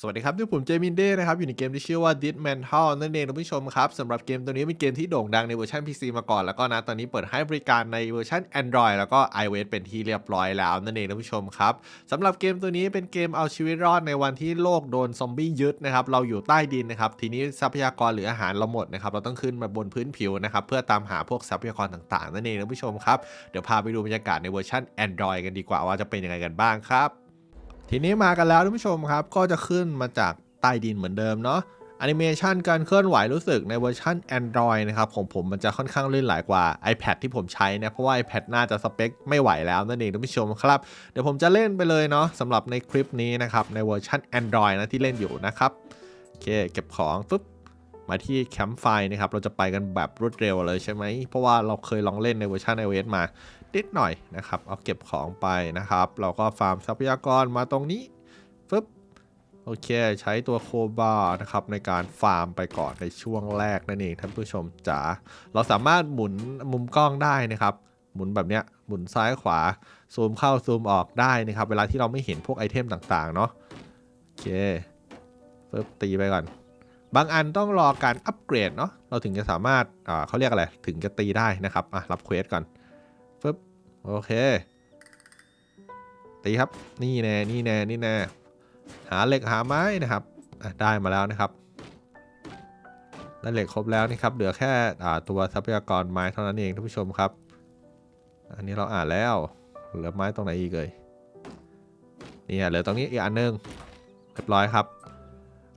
สวัสดีครับที่ผมเจมินเด้นะครับ อยู่ในเกมที่ชื่อว่า Dead Mental นั่นเองท่านผู้ชมครับสำหรับเกมตัวนี้เป็นเกมที่โด่งดังในเวอร์ชัน PC มาก่อน แล้วก็นะตอนนี้เปิดให้บริการในเวอร์ชัน Android แล้วก็ iOS เป็นที่เรียบร้อยแล้วนั่นเองท่านผู้ชมครับสำหรับเกมตัวนี้เป็นเกมเอาชีวิตรอดในวันที่โลกโดนซอมบี้ยึดนะครับเราอยู่ใต้ดินนะครับทีนี้ทรัพยากรหรืออาหารเราหมดนะครับเราต้องขึ้นมาบนพื้นผิวนะครับเพื่อตามหาพวกทรัพยากรต่างๆนั่นเองท่านผู้ชมครับเดี๋ยวพาไปดูบรรยากาศในเวอร์ชัน Android กันดีกว่าว่าจะเป็นยังไงกันบ้างครับ ทีนี้มากันแล้วท่านผู้ชมครับ ก็จะขึ้นมาจากใต้ดินเหมือนเดิมเนาะแอนิเมชันการเคลื่อนไหวรู้สึกในเวอร์ชัน Android นะครับของผมมันจะค่อนข้างลื่นไหลกว่า iPad ที่ผมใช้นะเพราะว่า iPad น่าจะสเปคไม่ไหวแล้วนั่นเองท่านผู้ชมครับ เดี๋ยวผมจะเล่นไปเลยเนาะสำหรับในคลิปนี้นะครับในเวอร์ชัน Android นะที่เล่นอยู่นะครับโอเคเก็บของปุ๊บ มาที่แคมป์ไฟนะครับ เราจะไปกันแบบรวดเร็วเลยใช่ไหม เพราะว่าเราเคยลองเล่นในเวอร์ชัน iOS มานิดหน่อยนะครับ เอาเก็บของไปนะครับ เราก็ฟาร์มทรัพยากรมาตรงนี้ปุ๊บโอเค ใช้ตัวโคบานะครับในการฟาร์มไปก่อนในช่วงแรกนั่นเองท่านผู้ชมจ๋าเราสามารถหมุนมุมกล้องได้นะครับ หมุนแบบเนี้ยหมุนซ้ายขวา ซูมเข้าซูมออกได้นะครับ เวลาที่เราไม่เห็นพวกไอเทมต่างๆ เนาะโอเคปึ๊บตีไปก่อน บางอันต้องรอการอัปเกรดเนาะเราถึงจะสามารถอ่าเขาเรียกอะไร ถึงจะตีได้นะครับอะรับเควสก่อนปึ๊บโอเค ตีครับ นี่แน่นี่แน่นี่แน่หาเหล็กหาไม้นะครับได้มาแล้วนะครับได้เหล็กครบแล้วนี่ครับ เหลือแค่อ่าตัวทรัพยากรไม้เท่านั้นเองท่านผู้ชมครับ อันนี้เราอ่านแล้วเหลือไม้ตรงไหนอีกเลยนี่เหลือตรงนี้อีกอันหนึงเรียบร้อยครับ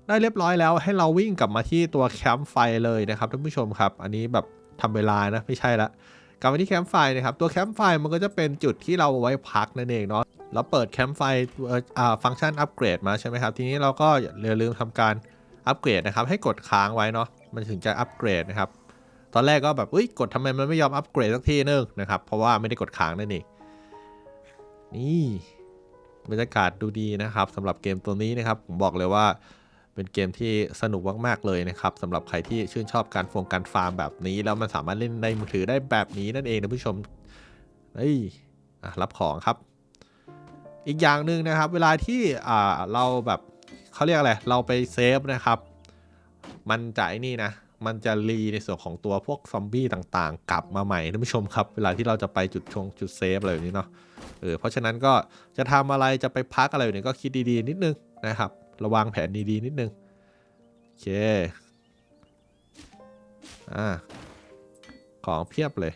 ได้เรียบร้อยแล้วให้เราวิ่งกลับมาที่ตัวแคมป์ไฟเลยนะครับท่านผู้ชมครับ อันนี้แบบทำเวลานะไม่ใช่ละกลับมาที่แคมป์ไฟนะครับตัวแคมป์ไฟมันก็จะเป็นจุดที่เราไว้พักนั่นเองเนาะเราเปิดแคมป์ไฟฟังก์ชันอัปเกรดมาใช่ไหมครับ ทีนี้เราก็อย่าลืมทำการอัปเกรดนะครับให้กดค้างไว้เนาะมันถึงจะอัปเกรดนะครับตอนแรกก็แบบอุ้ยกดทำไมมันไม่ยอมอัปเกรดสักทีนึงนะครับเพราะว่าไม่ได้กดค้างนั่นเองนี่บรรยากาศดูดีนะครับสำหรับเกมตัวนี้นะครับผมบอกเลยว่า เป็นเกมที่สนุกมากๆเลยนะครับสำหรับใครที่ชื่นชอบการฟงการฟาร์มแบบนี้ แล้วมันสามารถเล่นในมือถือได้แบบนี้นั่นเองนะผู้ชมเฮ้ยรับของครับ อีกอย่างหนึ่งนะครับ เวลาที่เราแบบเขาเรียกอะไรเราไปเซฟนะครับ มันจะไอ้นี่นะมันจะรีในส่วนของตัวพวกซอมบี้ต่างๆ กลับมาใหม่ท่านผู้ชมครับ เวลาที่เราจะไปจุดชงจุดเซฟอะไรแบบนี้เนาะเออเพราะฉะนั้นก็จะทำอะไรจะไปพักอะไรแบบนี้ก็คิดดีๆนิดนึงนะครับ ระวังแผนดีๆนิดนึง โอเค อ่า ของเพียบเลย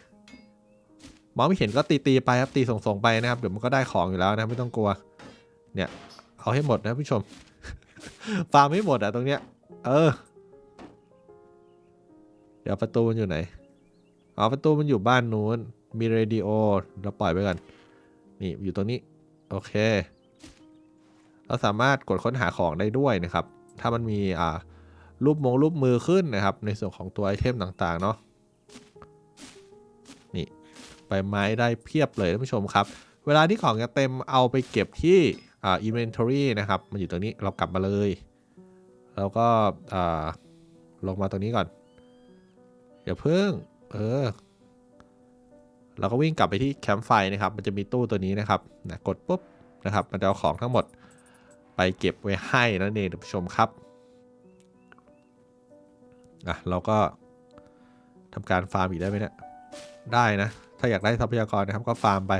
มองไม่เห็นก็ตีตีๆไปครับตีส่งๆไปนะครับ เดี๋ยวมันก็ได้ของอยู่แล้วนะไม่ต้องกลัว เนี่ย เอาให้หมดนะผู้ชม ฟาร์มไม่หมดอะตรงเนี้ย เออ เดี๋ยวประตูมันอยู่ไหนอ๋อประตูมันอยู่บ้านนู้น มีเรดิโอ เราปล่อยไปก่อน นี่อยู่ตรงนี้ โอเค เราสามารถกดค้นหาของได้ด้วยนะครับ ถ้ามันมีอ่ารูปมงรูปมือขึ้นนะครับ ในส่วนของตัวไอเทมต่างๆเนาะนี่ใบไม้ได้เพียบเลยท่านผู้ชมครับ เวลาที่ของจะเต็มเอาไปเก็บที่อ่า inventory นะครับ มันอยู่ตรงนี้เรากลับมาเลย แล้วก็อ่าลงมาตรงนี้ก่อนเดี๋ยวเพิ่ง เออ เราก็วิ่งกลับไปที่แคมป์ไฟนะครับ มันจะมีตู้ตัวนี้นะครับนะกดปุ๊บนะครับ มันจะเอาของทั้งหมด ไปเก็บไว้ให้นั่นเองท่านผู้ชมครับอะเราก็ทำการฟาร์มอีกได้ไหมเนี่ยได้นะ ถ้าอยากได้ทรัพยากรนะครับก็ฟาร์มไป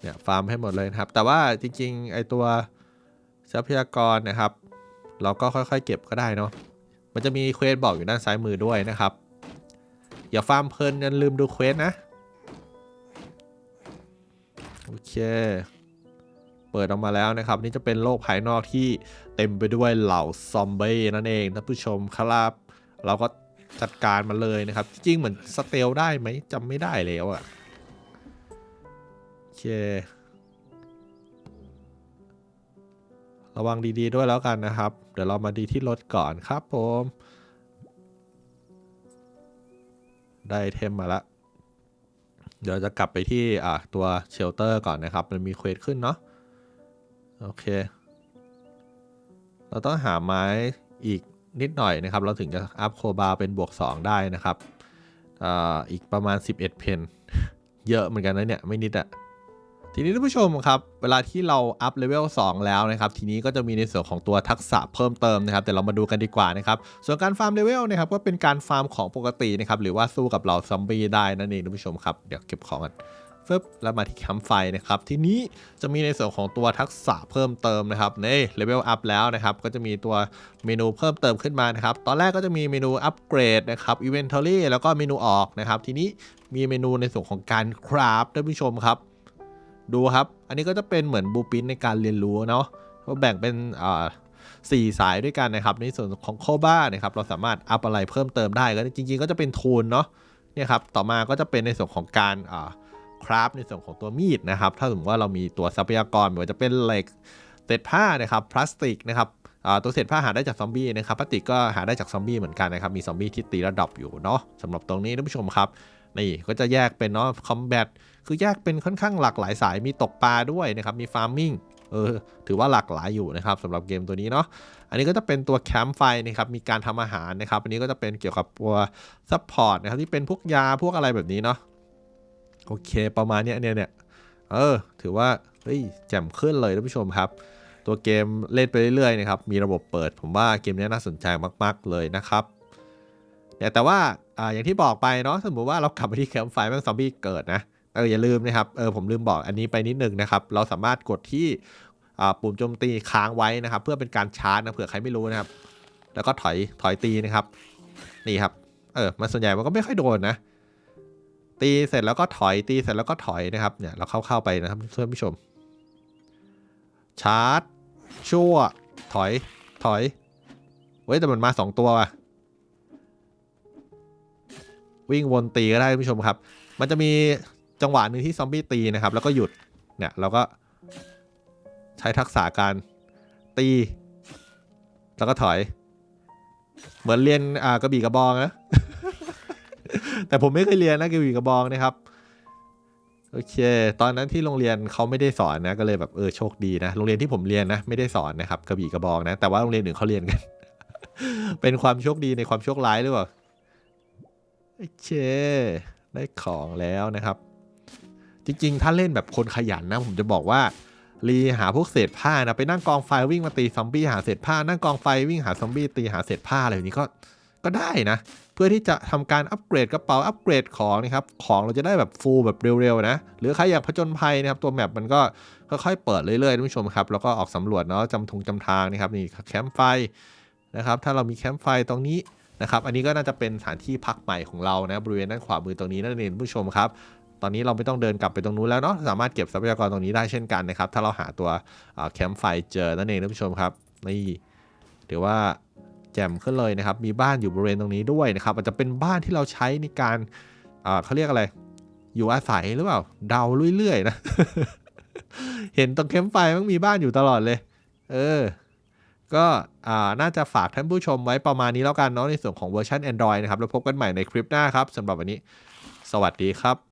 เนี่ยฟาร์มให้หมดเลยนะครับ แต่ว่าจริงๆไอตัวทรัพยากรนะครับ เราก็ค่อยๆ เก็บก็ได้เนาะมันจะมีเควสบอกอยู่ด้านซ้ายมือด้วยนะครับ อย่าฟาร์มเพลินอย่าลืมดูเควสนะ โอเค เปิดออกมาแล้วนะครับ นี่จะเป็นโลกภายนอกที่เต็มไปด้วยเหล่าซอมบี้นั่นเองท่านผู้ชมครับ เราก็จัดการมันเลยนะครับ จริงเหมือนสเตลได้ไหมจำไม่ได้แล้วอะโอเค ระวังดีๆด้วยแล้วกันนะครับ เดี๋ยวเรามาดีที่รถก่อนครับผม ได้เทมมาละเดี๋ยวจะกลับไปที่อ่าตัวเชลเตอร์ก่อนนะครับ มันมีเควสขึ้นเนาะ โอเค เราต้องหาไม้อีกนิดหน่อยนะครับ เราถึงจะอัพโคบาเป็นบวก 2 ได้นะครับออีกประมาณ 11 เพนเยอะเหมือนกันนะเนี่ย ไม่นิดอะทีนี้ท่านผู้ชมครับ เวลาที่เราอัพเลเวล2แล้วนะครับ ทีนี้ก็จะมีในส่วนของตัวทักษะเพิ่มเติมนะครับ แต่เรามาดูกันดีกว่านะครับ ส่วนการฟาร์มเลเวลนะครับก็เป็นการฟาร์มของปกตินะครับ หรือว่าสู้กับเหล่าซอมบี้ได้นั่นเองท่านผู้ชมครับ เดี๋ยวเก็บของกัน ฟึบแล้วมาที่แคมป์ไฟนะครับ ทีนี้จะมีในส่วนของตัวทักษะเพิ่มเติมนะครับในเลเวลอัพแล้วนะครับ ก็จะมีตัวเมนูเพิ่มเติมขึ้นมานะครับ ตอนแรกก็จะมีเมนูอัปเกรดนะครับ Inventory แล้วก็เมนูออกนะครับ ทีนี้มีเมนูในส่วนของการคราฟท่านผู้ชมครับ ดูครับ อันนี้ก็จะเป็นเหมือนบูปินในการเรียนรู้เนาะก็แบ่งเป็นอ่าสี่สายด้วยกันนะครับ ในส่วนของโคบ้านะครับเราสามารถอัพอะไรเพิ่มเติมได้ก็จริง ๆ ก็จะเป็นทูลเนาะเนี่ยครับต่อมาก็จะเป็นในส่วนของการอ่า คราฟในส่วนของตัวมีดนะครับ ถ้าสมมติว่าเรามีตัวทรัพยากรไม่ว่าจะเป็นเหล็กเศษผ้านะครับพลาสติกนะครับตัวเศษผ้าหาได้จากซอมบี้นะครับพลาสติกก็หาได้จากซอมบี้เหมือนกันนะครับ มีซอมบี้ที่ตีระดับอยู่เนาะสำหรับตรงนี้ท่านผู้ชมครับนี่ก็จะแยกเป็นเนาะคอมแบทคือแยกเป็นค่อนข้างหลากหลายสายมีตกปลาด้วยนะครับ มีฟาร์มิงเออถือว่าหลากหลายอยู่นะครับสำหรับเกมตัวนี้เนาะอันนี้ก็จะเป็นตัวแคมป์ไฟนะครับมีการทำอาหารนะครับ อันนี้ก็จะเป็นเกี่ยวกับตัวซัพพอร์ตนะครับที่เป็นพวกยาพวกอะไรแบบนี้เนาะ โอเคประมาณนี้เนี่ยเนี่ยเออถือว่าเฮ้ยแจ่มขึ้นเลยท่านผู้ชมครับ ตัวเกมเล่นไปเรื่อยๆนะครับมีระบบเปิด ผมว่าเกมนี้น่าสนใจมาก ๆ เลยนะครับแต่แต่ว่าอ่าอย่างที่บอกไปเนาะสมมติว่าเรากลับไปที่แคมป์ไฟแม่งซอมบี้เกิดนะเอออย่าลืมนะครับเออผมลืมบอกอันนี้ไปนิดนึงนะครับ เราสามารถกดที่ปุ่มโจมตีค้างไว้นะครับ เพื่อเป็นการชาร์จนะเผื่อใครไม่รู้นะครับ แล้วก็ถอยถอยตีนะครับ นี่ครับเออมันส่วนใหญ่มันก็ไม่ค่อยโดนนะ ตีเสร็จแล้วก็ถอยตีเสร็จแล้วก็ถอยนะครับเนี่ยเราเข้าเข้าไปนะครับเพื่อนผู้ชม ชาร์จ ชั่ว ถอย ถอย เว้ยแต่มันมาสองตัวว่ะวิ่งวนตีก็ได้ท่านผู้ชมครับ มันจะมีจังหวะหนึ่งที่ซอมบี้ตีนะครับ แล้วก็หยุดเนี่ยเราก็ใช้ทักษะการตี แล้วก็ถอย เหมือนเรียนอ่ากระบี่กระบองนะ แต่ผมไม่เคยเรียนนะกระบี่กระบองนะครับ โอเค ตอนนั้นที่โรงเรียนเขาไม่ได้สอนนะ ก็เลยแบบเออโชคดีนะ โรงเรียนที่ผมเรียนนะไม่ได้สอนนะครับกระบี่กระบองนะ แต่ว่าโรงเรียนอื่นเขาเรียนกัน เป็นความโชคดีในความโชคร้ายหรือเปล่า โอเค ได้ของแล้วนะครับ จริง ๆ ถ้าเล่นแบบคนขยันนะ ผมจะบอกว่ารีหาพวกเศษผ้านะไปนั่งกองไฟวิ่งมาตีซอมบี้หาเศษผ้านั่งกองไฟวิ่งหาซอมบี้ตีหาเศษผ้าอะไรแบบนี้ก็ ก็ได้นะ เพื่อที่จะทำการอัปเกรดกระเป๋าอัปเกรดของนะครับของเราจะได้แบบฟูลแบบเร็วๆนะหรือใครอยากผจญภัยนะครับตัวแมปมันก็ค่อยๆเปิดเรื่อยๆท่านผู้ชมครับแล้วก็ออกสำรวจเนาะจำทงจำทางนะครับนี่แคมป์ไฟนะครับถ้าเรามีแคมป์ไฟตรงนี้นะครับอันนี้ก็น่าจะเป็นสถานที่พักใหม่ของเรานะบริเวณด้านขวามือตรงนี้นั่นเองผู้ชมครับ ตอนนี้เราไม่ต้องเดินกลับไปตรงนู้นแล้วเนาะสามารถเก็บทรัพยากรตรงนี้ได้เช่นกันนะครับถ้าเราหาตัวแคมป์ไฟเจอนั่นเองท่านผู้ชมครับนี่ถือว่า แจ่มขึ้นเลยนะครับ มีบ้านอยู่บริเวณตรงนี้ด้วยนะครับ อาจจะเป็นบ้านที่เราใช้ในการเขาเรียกอะไร อยู่อาศัยหรือเปล่า เดาเรื่อยๆนะ เห็นตรงแคมไฟมันมีบ้านอยู่ตลอดเลย เออ ก็น่าจะฝากท่านผู้ชมไว้ประมาณนี้แล้วกันเนาะในส่วนของเวอร์ชัน Android นะครับ แล้วพบกันใหม่ในคลิปหน้าครับสำหรับวันนี้ สวัสดีครับ